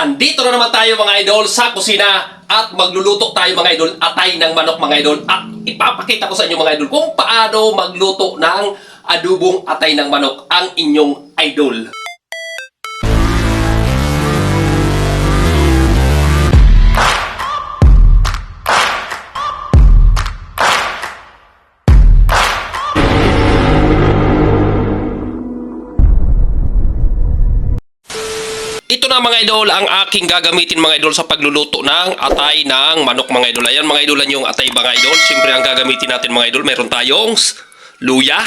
Andito na naman tayo mga idol sa kusina at magluluto tayo mga idol atay ng manok mga idol at ipapakita ko sa inyo mga idol kung paano magluto ng adubong atay ng manok ang inyong idol. Ito na mga idol ang aking gagamitin mga idol sa pagluluto ng atay ng manok mga idol. Ayan mga idolan yung atay mga idol. Siyempre ang gagamitin natin mga idol, meron tayong luya,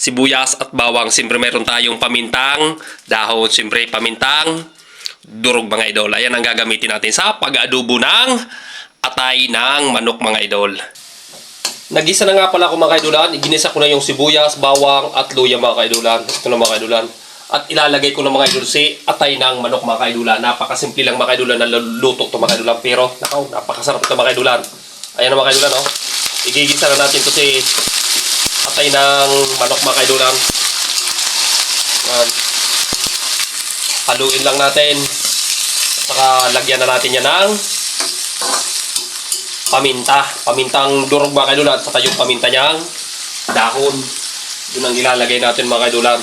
sibuyas at bawang. Siyempre meron tayong pamintang, dahon, siyempre pamintang, durog mga idol. Ayan ang gagamitin natin sa pag-adobo ng atay ng manok mga idol. Nagisa na nga pala ako mga kaidulan. Ginisa ko na yung sibuyas, bawang at luya mga kaidulan. Ito na mga kaidulan. At ilalagay ko na mga idol si atay ng manok mga kaidulan. Napakasimple lang mga kaidulan na luto to mga kaidulan. Pero nakaw, napakasarap ito mga kaidulan. Ayan na mga kaidulan oh. Igigisa na natin to si atay ng manok mga kaidulan. Ayan. Haluin lang natin. At saka lagyan na natin yan ng paminta. Pamintang durog mga kaidulan. Saka yung paminta niyang dahon. Yun ang ilalagay natin mga kaidulan.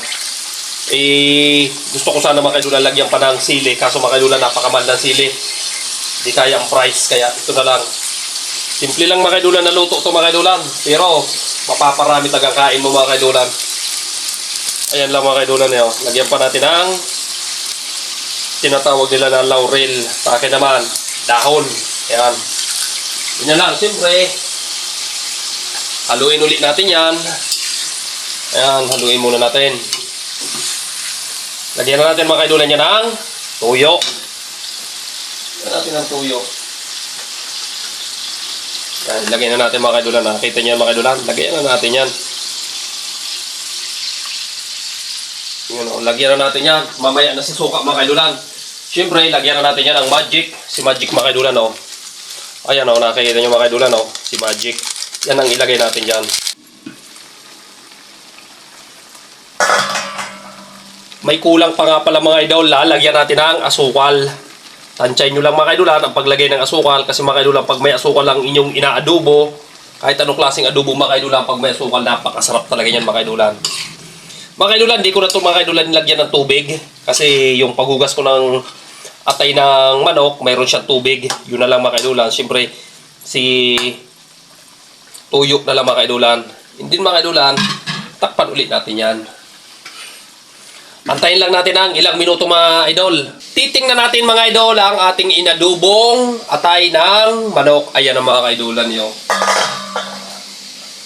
Eh, gusto ko sana mga kaidulan lagyan pa ng sili. Kaso mga kaidulan, napakamahal ng sili. Di kaya ang price. Kaya ito na lang. Simple lang mga kaidulan na luto ito mga kaidulan. Pero, mapaparami tagang kain mo mga kaidulan. Ayan lang. Eh, oh. Lagyan pa natin ng tinatawag nila na laurel. Sa akin naman, dahon. Ayan. Yan lang, siyempre, haluin ulit natin yan. Ayan, haluin muna natin. Lagyan na natin mga kaidulan niya ng tuyo. Lagyan natin ng tuyo. Yan, lagyan na natin mga kaidulan. Nakita niyo mga kaidulan? Lagyan na natin yan. Yun, oh, lagyan na natin yan. Mamaya na si suka mga kaidulan. Siyempre, lagyan na natin yan ng magic. Si magic mga kaidulan, oh. Ayan o, nakikita nyo mga kaidulan o, si Magic. Yan ang ilagay natin dyan. May kulang pa nga pala mga idol, lalagyan natin ng asukal. Tansyahin nyo lang mga kaidulan ang paglagay ng asukal kasi mga kaidulan pag may asukal lang inyong inaadobo, kahit anong klaseng adobo mga kaidulan pag may asukal, napakasarap talaga yan mga kaidulan. Mga kaidulan, di ko na ito mga kaidulan nilagyan ng tubig kasi yung paghugas ko ng atay ng manok, mayroon siyang tubig. Yun na lang mga kaidulan. Siyempre, si tuyok na lang mga kaidulan. Hindi mga kaidulan, takpan ulit natin yan. Antayin lang natin ang ilang minuto mga idol. Titingnan natin mga idol ang ating inadubong atay ng manok. Ayan ang mga kaidulan nyo.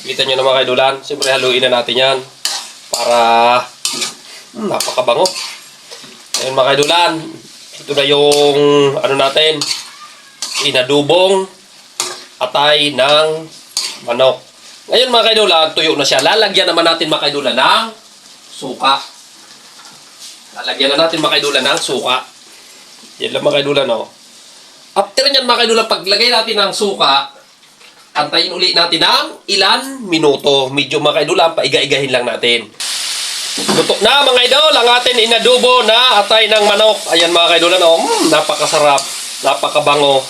Kita nyo na mga kaidulan. Siyempre haluin na natin yan. Para hmm, napakabango. Ayan mga kaidulan. Ito na yung ano natin, inadubong atay ng manok. Ngayon mga kaidulan, tuyo na siya. Lalagyan naman natin mga kaidulan ng suka. Lalagyan na natin mga kaidulan ng suka. Yan lang mga kaidulan, no? After nyan mga kaidulan, paglagay natin ng suka, antayin ulit natin ng ilan minuto. Medyo mga kaidulan, paiga-igahin lang natin. Luto na mga idol, ang atin inadubo na atay ng manok. Ayan mga kaidulan, oh, mm, napakasarap, napakabango.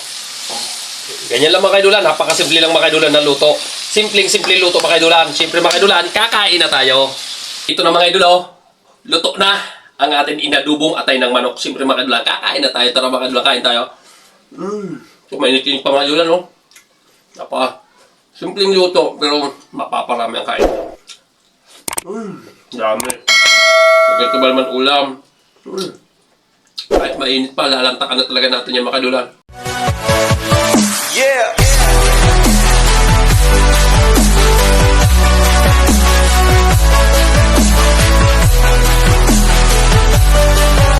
Ganyan lang mga kaidulan, napakasimple lang mga kaidulan na luto. Simpleng simple luto mga kaidulan. Siyempre mga kaidulan, kakain na tayo. Ito na mga idol, oh. luto na ang atin inadubong atay ng manok. Siyempre mga kaidulan, kakain na tayo. Tara mga kaidulan, kain tayo. Mmm, kumainitin pa mga kaidulan, oh. Napa, simpleng luto, pero mapaparami ang kain. Mmm, dami. Pagkito ba naman ulam? Mm. Kahit mainit pa, lalantakan na talaga natin yung makadulan. Yeah.